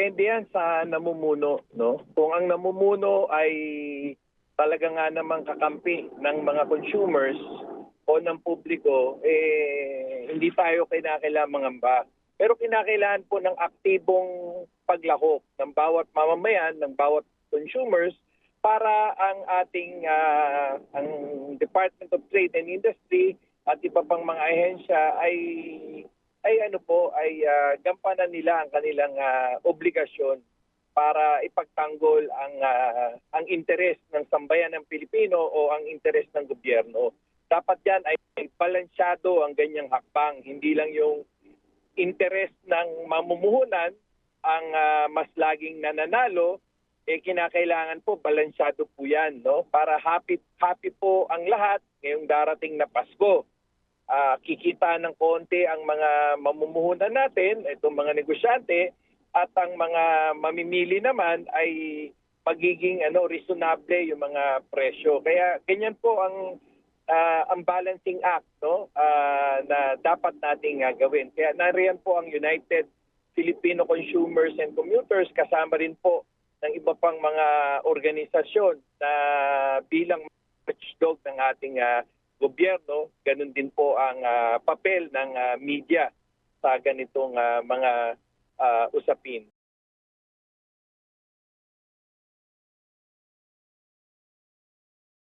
depende yan sa namumuno, no? Kung ang namumuno ay talaga nga namang kakampi ng mga consumers o ng publiko, eh, hindi tayo kinakailangan mangamba. Pero kinakailangan po ng aktibong paglahok ng bawat mamamayan, ng bawat consumers para ang ating ah, ang Department of Trade and Industry at iba pang mga ahensya ay ay ano po ay ah, gampanan nila ang kanilang ah, obligasyon para ipagtanggol ang ah, ang interes ng sambayan ng Pilipino o ang interes ng gobyerno. Dapat yan ay balansyado ang ganyang hakbang, hindi lang yung interes ng mamumuhunan ang ah, mas laging nananalo eh kinakailangan po balansyado po 'yan no para happy happy po ang lahat ngayong darating na Pasko. Ah, kikita ng konti ang mga mamumuhunan natin, itong mga negosyante at ang mga mamimili naman ay magiging ano reasonable yung mga presyo. Kaya ganyan po ang ah, ang balancing act no ah, na dapat nating ah, gawin. Kaya nariyan po ang United Filipino Consumers and Commuters kasama rin po ng iba pang mga organisasyon na bilang watchdog ng ating ah, gobyerno, ganun din po ang ah, papel ng ah, media sa ganitong ah, mga ah, usapin.